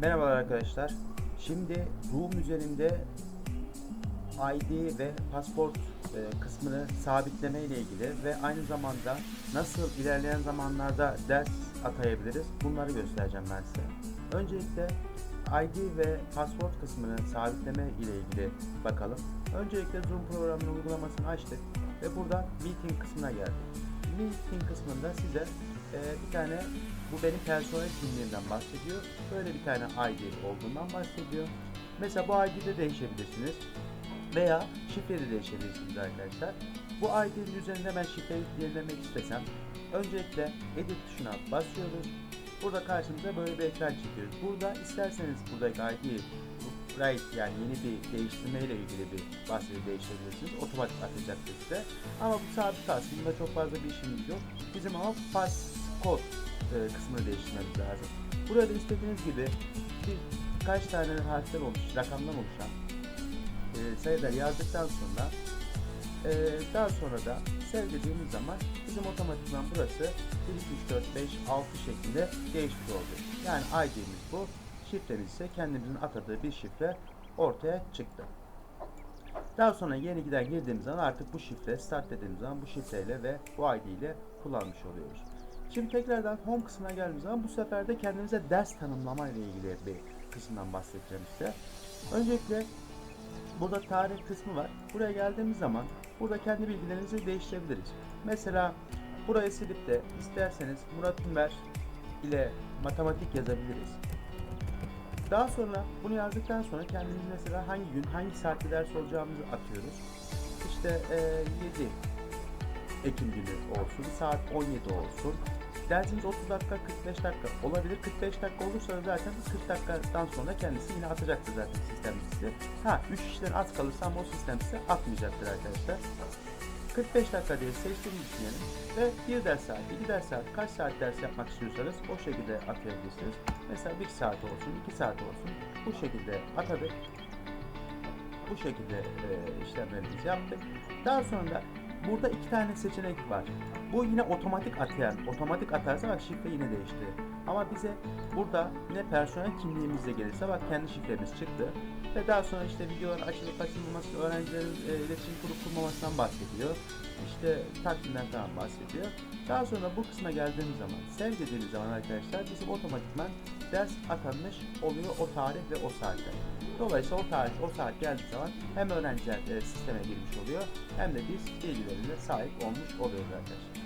Merhabalar arkadaşlar. Şimdi Zoom üzerinde ID ve pasport e, kısmını sabitleme ile ilgili ve aynı zamanda nasıl ilerleyen zamanlarda ders atayabiliriz bunları göstereceğim ben size. Öncelikle ID ve pasport kısmını sabitleme ile ilgili bakalım. Öncelikle Zoom programının uygulamasını açtık ve buradan Meeting kısmına geldik. Meeting kısmında size e, bir tane bu benim personel kimliğimden bahsediyor. Böyle bir tane ID olduğundan bahsediyor. Mesela bu ID'de değişebilirsiniz veya şifre de değişebilirsiniz arkadaşlar. Bu ID'nin üzerinde ben şifreyi yenilemek istesem öncelikle edit tuşuna basıyoruz. Burada karşımıza böyle bir ekran çıkıyor. Burada isterseniz buradaki ID right yani yeni bir değiştirme ile ilgili bir bahsede değiştirebilirsiniz. Otomatik atacaktır size. Ama bu sabit. Bunda çok fazla bir işimiz yok. Bizim ama pass kod e, kısmını değiştirmemiz lazım. Burada istediğiniz gibi bir kaç tane harften oluş, rakamdan oluşan e, sayılar yazdıktan sonra e, daha sonra da sev dediğimiz zaman bizim otomatikman burası 1, 2, 3, 4, 5, 6 şeklinde değişmiş oldu. Yani ID'miz bu. Şifremiz ise kendimizin atadığı bir şifre ortaya çıktı. Daha sonra yeni giden girdiğimiz zaman artık bu şifre start dediğimiz zaman bu şifreyle ve bu ID ile kullanmış oluyoruz. Şimdi tekrardan home kısmına geldiğimiz zaman bu sefer de kendimize ders tanımlama ile ilgili bir kısımdan bahsedeceğim size. Öncelikle burada tarih kısmı var. Buraya geldiğimiz zaman burada kendi bilgilerinizi değiştirebiliriz. Mesela buraya silip de isterseniz Murat Ünver ile matematik yazabiliriz. Daha sonra bunu yazdıktan sonra kendimiz mesela hangi gün, hangi saatte ders olacağımızı atıyoruz. İşte eee 7 Ekim günü olsun, saat 17 olsun. Dersiniz 30 dakika, 45 dakika olabilir. 45 dakika olursa zaten 40 dakikadan sonra kendisi yine atacaktır zaten sistem size. Ha 3 işten az kalırsa ama o sistem size atmayacaktır arkadaşlar. 45 dakika diye seçtiğini düşünelim ve bir ders saat, iki ders saat, kaç saat ders yapmak istiyorsanız o şekilde atayabilirsiniz. Mesela 1 saat olsun, 2 saat olsun bu şekilde atadık. Bu şekilde e, işlemlerimizi yaptık. Daha sonra burada iki tane seçenek var. Bu yine otomatik atayan, otomatik atarsa bak şifre yine değişti. Ama bize burada yine personel kimliğimizle gelirse bak kendi şifremiz çıktı. Ve daha sonra işte videolar açılıp açılmaması, öğrencilerin e, iletişim kurup kurmamasından bahsediyor. İşte takvimden falan bahsediyor. Daha sonra bu kısma geldiğimiz zaman, sev dediğimiz zaman arkadaşlar bizim otomatikman ders atanmış oluyor o tarih ve o saatte. Dolayısıyla o tarih, o saat geldiği zaman hem öğrenciler e, sisteme girmiş oluyor hem de biz bilgilerine sahip olmuş oluyoruz arkadaşlar.